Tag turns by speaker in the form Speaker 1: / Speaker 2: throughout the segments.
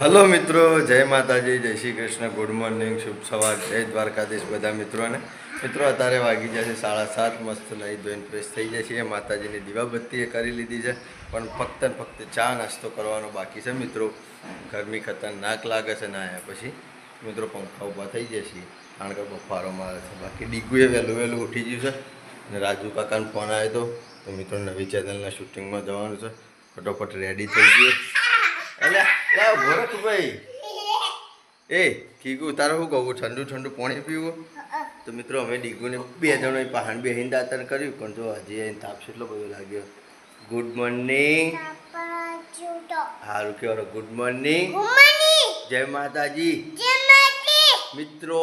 Speaker 1: Hello મિત્રો, જય માતાજી, જય શ્રી કૃષ્ણ, ગુડ મોર્નિંગ, શુભ સવાર, જય દ્વારકાધીશ બધા મિત્રોને મિત્રો, અત્યારે વાગી જશે સાડા સાત, મસ્ત લઈ ધોઈને ફ્રેશ થઈ જાય છે માતાજીની દીવાબત્તી એ કરી લીધી છે, પણ ફક્ત ફક્ત ચા નાસ્તો કરવાનો બાકી છે મિત્રો. ગરમી ખતરનાક લાગે છે ના આવ્યા પછી મિત્રો પંખા ઊભા થઈ જાય છે કારણ કે બફારો મારે છે. બાકી ડીગુએ વહેલું વહેલું ઉઠી ગયું છે અને રાજુ કાકાનો ફોન આવ્યો તો મિત્રો નવી ચેનલના શૂટિંગમાં જવાનું છે. ફટોફટ રેડી થઈ ગયો. લા ભરતભાઈ. એ કીગુ તારે શું કહું? ઠંડુ ઠંડુ પાણી પીવું? તો મિત્રો અમે ડીગુને બે જણો પહાણ બેહીને દાતર કર્યું. પણ જો હજી અહીં તાપ છે એટલો બધો લાગ્યો. ગુડ મોર્નિંગ સારું કહેવાનું ગુડ મોર્નિંગ જય માતાજી. મિત્રો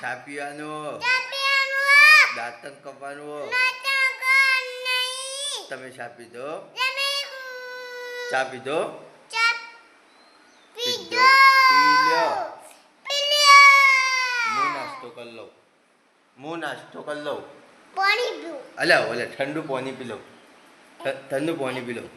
Speaker 1: છાપિયાનો. દાંતન કપાનો તમે ચા દો. ચા પીધો પીધો પી લ્યો હું નાસ્તો કરી લઉં. હું નાસ્તો કરી લઉં.
Speaker 2: પાણી પીવું.
Speaker 1: અલ્યા ઓલે ઠંડુ પાણી પી લઉં. ઠંડુ પાણી પી લઉં.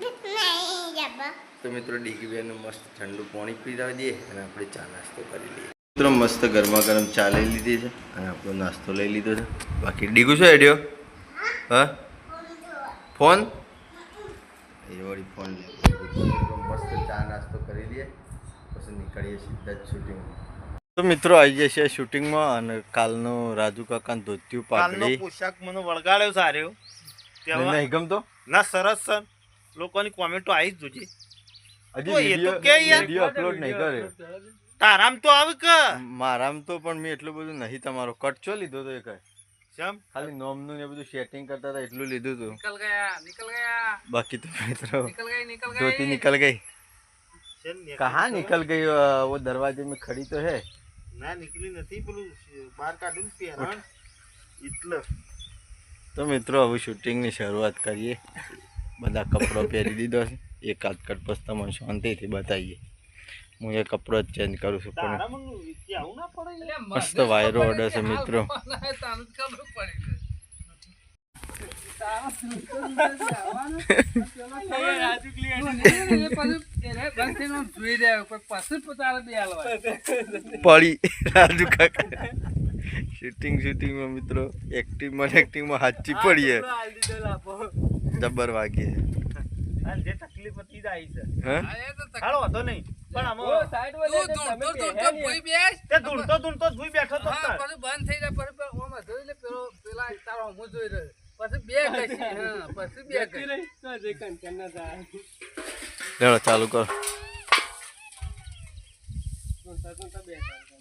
Speaker 1: તો મિત્રો ડીગી બેનનું મસ્ત ઠંડુ પાણી પીરાવી દઈએ અને આપણે ચા નાસ્તો કરી લઈએ. મિત્રો મસ્ત ગરમા ગરમ ચા લઈ લીધી છે અને આપણો નાસ્તો લઈ લીધો છે. બાકી ડીગું શું એડિયો હા? ફોન એ વળી ફોન લે. મસ્ત ચા નાસ્તો કરી લઈએ. પછી નીકળીએ સીધા જ શૂટિંગ તો મિત્રો આવી જશે શૂટિંગમાં અને કાલનો રાજુ કાકા ધોત્યું પાઘડી.
Speaker 3: પોશાક મને વળગાડ્યો સારો
Speaker 1: નહીં ગમતો?
Speaker 3: ના સરસ સર લોકોની કોમેન્ટો આવી જ જોજે.
Speaker 1: હજી વીડિયો અપલોડ નહીં કર્યો
Speaker 3: તારામ તો આવે કે?
Speaker 1: મારામ તો પણ મેં એટલું બધું નહીં તમારો. કટ ચો લીધો તો એ કઈ?
Speaker 3: શેમ?
Speaker 1: ખાલી નોમનું ને બધું સેટિંગ કરતા હતા એટલું લીધું હતું
Speaker 4: નીકળ ગયા નીકળ ગયા.
Speaker 1: બાકી તો મિત્રો
Speaker 4: નીકળ ગઈ નીકળ ગઈ.
Speaker 1: ધોતી
Speaker 3: નીકળ ગઈ.
Speaker 1: कहाँ
Speaker 3: તો?
Speaker 1: निकल गई अ, वो दरवाजे में खड़ी तो है
Speaker 3: ના નીકળી નથી પેલું બહાર કાઢીને પહેરણ એટલે
Speaker 1: તો મિત્રો હવે શૂટિંગની શરૂઆત કરીએ બધા કપડો પહેરી દીધો છે એકાદ કટ પછી તમને શાંતિથી બતાવીએ હું એ કપડો જ ચેન્જ કરું છું પણ
Speaker 3: તારા મને આવું ના પડે
Speaker 4: अरे
Speaker 1: મસ્ત
Speaker 4: મને
Speaker 1: વાયરો
Speaker 4: ખબર
Speaker 1: અડે છે
Speaker 4: નથી,
Speaker 1: મિત્રો.
Speaker 4: આ કોણ હે, તને જ ખબર પડી
Speaker 1: પડી. રાજુ કાકા. શૂટિંગ શૂટિંગમાં મિત્રો. એક્ટિંગમાં એક્ટિંગમાં હાચી પડીએ જબર વાગીએ
Speaker 3: જે તકલીફ હતી જ આવી છે
Speaker 1: હા
Speaker 4: હા, એ તો તક-
Speaker 3: હાલો વાંધો નહીં પણ આમાં
Speaker 4: તું ધૂળતો ધૂળતો ભૂઈ બેસ.
Speaker 3: તે બેઠો તો
Speaker 4: પાછું બંધ થઈ જાય, પર ઓમાં પેલો પેલા તારો હું જોઈ રહ્યો. પછી બે હા, પછી બે કશી.
Speaker 1: ચાલુ કરો.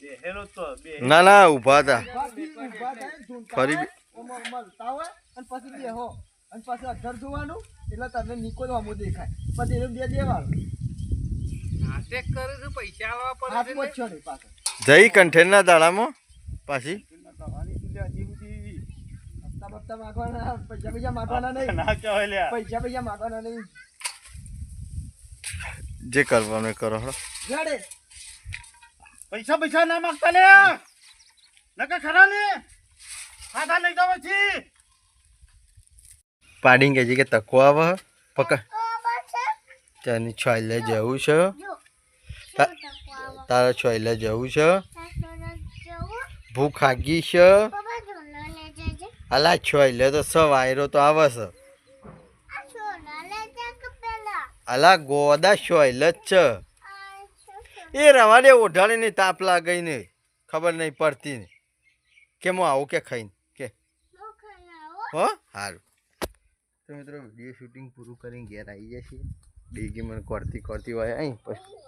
Speaker 3: બેહેલો તો બે.
Speaker 1: ના ના ઊભા હતા ફરી બી-
Speaker 5: પછી બેહો અને પછી અધર જોવાનું એટલે તમને નીકળવાનું દેખાય. પછી એનું બે દેવાનું.
Speaker 1: જઈ કંઠેરના દાડામાં પાછી.
Speaker 5: હપ્તા બપ્તા માગવાના પૈસા પૈસા માગવાના નહીં.
Speaker 3: ના કહેવાય લ્યા.
Speaker 5: પૈસા પૈસા માગવાના નહીં.
Speaker 1: જે કરવાનું કરો હળો
Speaker 5: રેડે.
Speaker 3: પૈસા પૈસા ના માગતા લે. નકા ખરા ને? ખાધા લઈ જાવ છી
Speaker 1: પાડીને કહેજે કે તકો આવે હે. પકડ. ત્યાંની છોયલે જવું છે તારા છોયલે જવું છે ભૂખ આગી છે અલા છો એટલે તો સ વાયરો તો આવે છે. અલા ગોદા છોયલે જ છે. એ રવાડે ઓઢાડીને તાપ લાગઈ ને ખબર નહીં પડતી ને. કેમ આવું કે ખાઈને? કે. હો સારું તો મિત્રો વીડિયો શૂટિંગ પૂરું કરીને ઘેર આવી છે ડીગી મને કોરતી કોરતી હોય અહીં પછી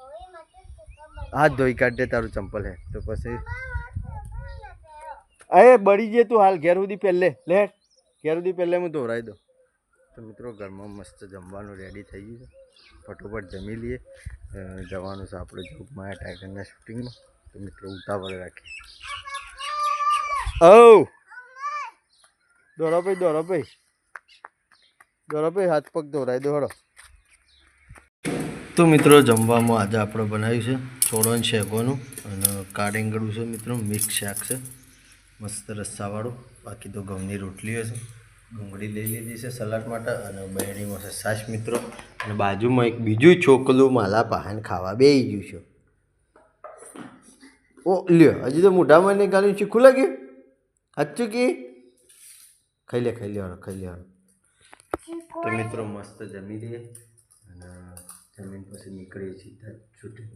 Speaker 1: હાથ ધોઈ કાઢ દે તારું ચંપલ હે. તો પછી અરે, બળી જે તું હાલ, ઘેર સુધી પહેલે લે. ઘેર સુધી પહેલે હું ધોરાઈ દઉં. તો મિત્રો, ઘરમાં મસ્ત જમવાનું રેડી થઈ ગયું છે. ફટોફટ જમી લઈએ. જવાનું છે આપણે જોગમાં ટાઈગરના શૂટિંગમાં. તો મિત્રો, ઉતાવળ રાખીએ. ઓ! દોરો ભાઈ દોરો ભાઈ. દોરો ભાઈ, હાથ પગ દોરાઈ દોડો તો મિત્રો, જમવામાં આજે આપણે બનાવ્યું છે છોડોન શેકોનું અને કાળીંગળું છે મિત્રો, મિક્સ શાક છે. મસ્ત રસ્સાવાળું બાકી તો ઘઉંની રોટલીઓ છે. ડુંગળી લઈ લીધી છે સલાડ માટે અને બહેણીમાં છે સાસ મિત્રો. અને બાજુમાં એક બીજું છોકલું માલા પહાન ખાવા બેસી ગયું છે. ઓ લ્યો હજી તો મોઢામાં નહીં ગાલ્યું ખુલા ગયું સાચું કે? ખાઈ લે ખાઈ લે હાલો, ખાઈ લેવાનું. તો મિત્રો મસ્ત જમી લઈએ. અને જમીન પછી નીકળીએ છીએ શૂટિંગ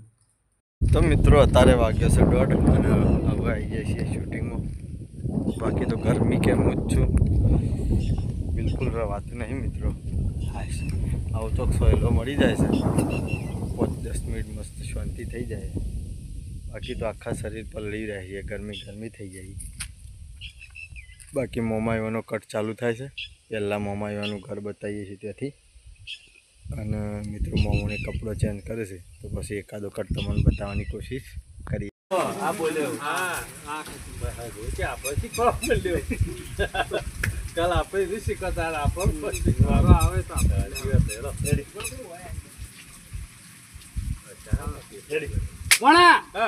Speaker 1: તો મિત્રો, અત્યારે વાગ્યો છે દોઢ અને હવે આવી જાય છે શૂટિંગમાં બાકી તો ગરમી કેમ જ છું. બિલકુલ રવાતું નહીં મિત્રો. આવું તો સોયલો મળી જાય છે. પાંચ દસ મિનિટ મસ્ત શાંતિ થઈ જાય. બાકી તો આખા શરીર પલળી રહે છે ગરમી ગરમી થઈ જાય. બાકી મોમાઈવાનો કટ ચાલુ થાય છે. પહેલાં મોમાયુવાનું ઘર બતાવીએ છીએ ત્યાંથી. અને મિત્રો મોમોને કપડો ચેન્જ કરે છે તો પછી એકાદો કટ તમને બતાવવાની કોશિશ કરી
Speaker 4: આ બોલ્યો હા. આ આપણે ચાલ આપણે બી શીખતા આવે તો આપણે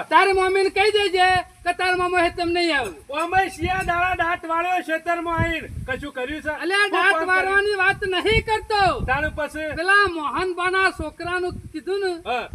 Speaker 4: તારી મમ્મી કહી દેજે. કે મોહે મામા નહીં આવું.
Speaker 3: ઓમે શિયા દાડા દાંત વાળ્યો ખેતરમાં આવીને. કશું કર્યું છે?
Speaker 4: અલ્યા દાંત વાળવાની વાત નહીં કરતો.
Speaker 3: તારું પછી?
Speaker 4: પેલા મોહન બાના છોકરાનું કીધું ને.
Speaker 3: હા.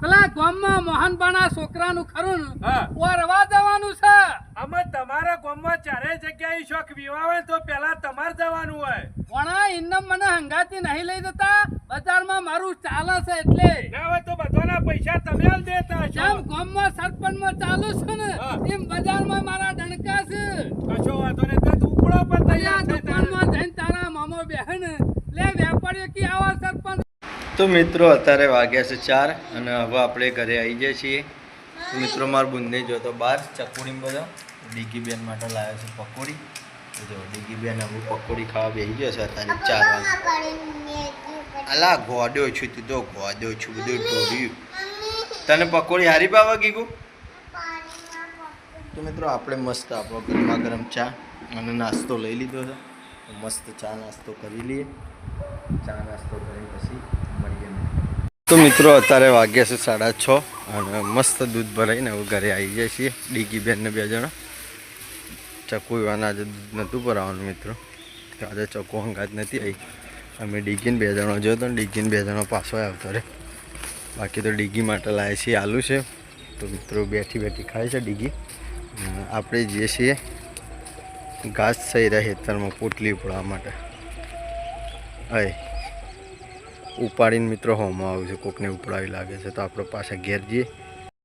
Speaker 4: પેલા ગામમાં મોહન બાના છોકરાનું ખરું ને. રવા જવાનું છે.
Speaker 3: અમે તમારા ગામમાં ચારે જગ્યાએ શોખ વિવાવે તો પહેલા તમારે જવાનું હોય.
Speaker 4: વણા ઇન્નમ મને હંગાતી નહીં લઈ જતા. બજારમાં મારું ચાલે છે એટલે.
Speaker 3: ના હોય તો બધાના પૈસા તમે આલ દેતા છો.
Speaker 4: જેમ ગામમાં સરપંચમાં ચાલુ છે ને એમ બજારમાં મારા ડણકા છે.
Speaker 3: કશો વાંધો તો ઉપડો પણ તૈયાર.
Speaker 4: દુકાનમાં જઈને તારા મામો બહેન લે વેપારીઓ કી આવા સરપંચ.
Speaker 1: તો મિત્રો અત્યારે વાગ્યા છે ચાર અને હવે આપણે ઘરે આવી જઈએ છીએ. મિત્રો મારા બુંદે જોતો બહાર ચકુડી બધા. ડીગી બેન માટે લાવ્યો છે પકોડી. તો જો ડીગી બેન હવે પકોડી ખાવા બેસી ગયો છે અત્યારે ચાર વાગે. અલા ગોડ્યો છું તું તો ગોડ્યો છું બધું ઢોર્યું તને પકોડી હારી પાવા ગીગું? તો મિત્રો આપણે મસ્ત આપણો ગરમા ગરમ ચા અને નાસ્તો લઈ લીધો છે. મસ્ત ચા નાસ્તો કરી લઈએ. ચા નાસ્તો કરી પછી મળીએ તો મિત્રો અત્યારે વાગ્યા છે સાડા છ અને મસ્ત દૂધ ભરાઈને હવે ઘરે આવી જાય છીએ ડીગી બેન ને બે જણા. ચકુ આજે નહોતું ભરાવાનું મિત્રો. આજે ચકુ હંગાત નથી આવી અમે ડીગીને બે જણો જોયો તો ડીગીને બે જણો પાછો આવતો રે. બાકી તો ડીગી માટે લાવે છીએ આલુ છે. તો મિત્રો બેઠી બેઠી ખાય છે ડીગી. આપણે જઈએ છીએ ઘાસ થઈ રહે ખેતરમાં પોટલી ઉપડવા માટે. અય ઉપાડીને મિત્રો હોમાં આવ્યું છે, કોકને ઉપડાવી લાગે છે. તો આપણે પાછા ઘેર જઈએ.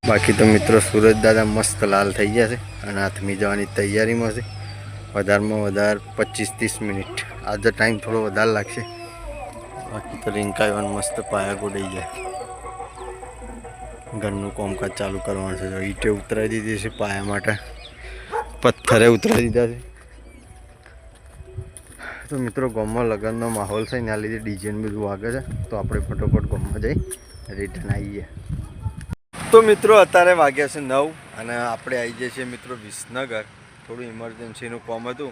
Speaker 1: બાકી તો મિત્રો સુરજ દાદા મસ્ત લાલ થઈ ગયા છે અને હાથમી જવાની તૈયારીમાં છે. વધારેમાં વધારે પચીસ ત્રીસ મિનિટ. આજે ટાઈમ થોડો વધારે લાગશે. બાકી તો રિંકાઈવાન મસ્ત પાયા ગોડાઈ જાય ઘરનું કોમકાજ ચાલુ કરવાનું છે. ઈંટે ઉતરાવી દીધી છે પાયા માટે. પથ્થરે ઉતરાવી દીધા છે. તો મિત્રો ગામમાં લગ્નનો માહોલ છે. એના લીધે ડીજેન બધું વાગે છે. તો આપણે ફટોફટ ગામમાં જઈ રિટર્ન આવીએ. તો મિત્રો અત્યારે વાગ્યા છે નવ અને આપણે આવી જઈએ છીએ મિત્રો વિસનગર. થોડું ઇમરજન્સીનું કોમ હતું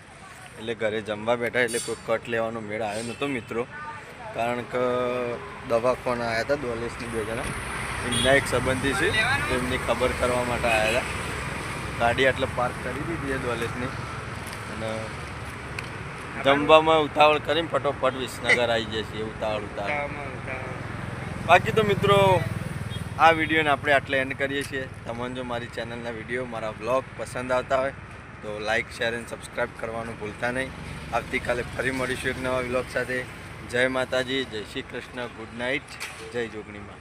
Speaker 1: એટલે ઘરે જમવા બેઠા એટલે કોઈ કટ લેવાનો મેળ આવ્યો નહોતો મિત્રો. કારણ કે દવાખાના આવ્યા હતા દોલેસની બે જણા. એમના એક સંબંધી છે એમની ખબર કરવા માટે આવ્યા હતા. ગાડી એટલે પાર્ક કરી દીધી છે દોલેસની અને જમવામાં ઉતાવળ કરીને ફટોફટ વિસનગર આવી જાય છે ઉતાવળ ઉતાવળ. બાકી તો મિત્રો આ વિડીયોને આપણે આટલે એન્ડ કરીએ છીએ. તમને જો મારી ચેનલના વીડિયો મારા બ્લોગ પસંદ આવતા હોય, તો લાઇક શેર અને સબસ્ક્રાઈબ કરવાનું ભૂલતા નહીં. આવતીકાલે ફરી મળીશું એક નવા બ્લોગ સાથે. જય માતાજી, જય શ્રી કૃષ્ણ ગુડ નાઇટ જય જોગણીમાં.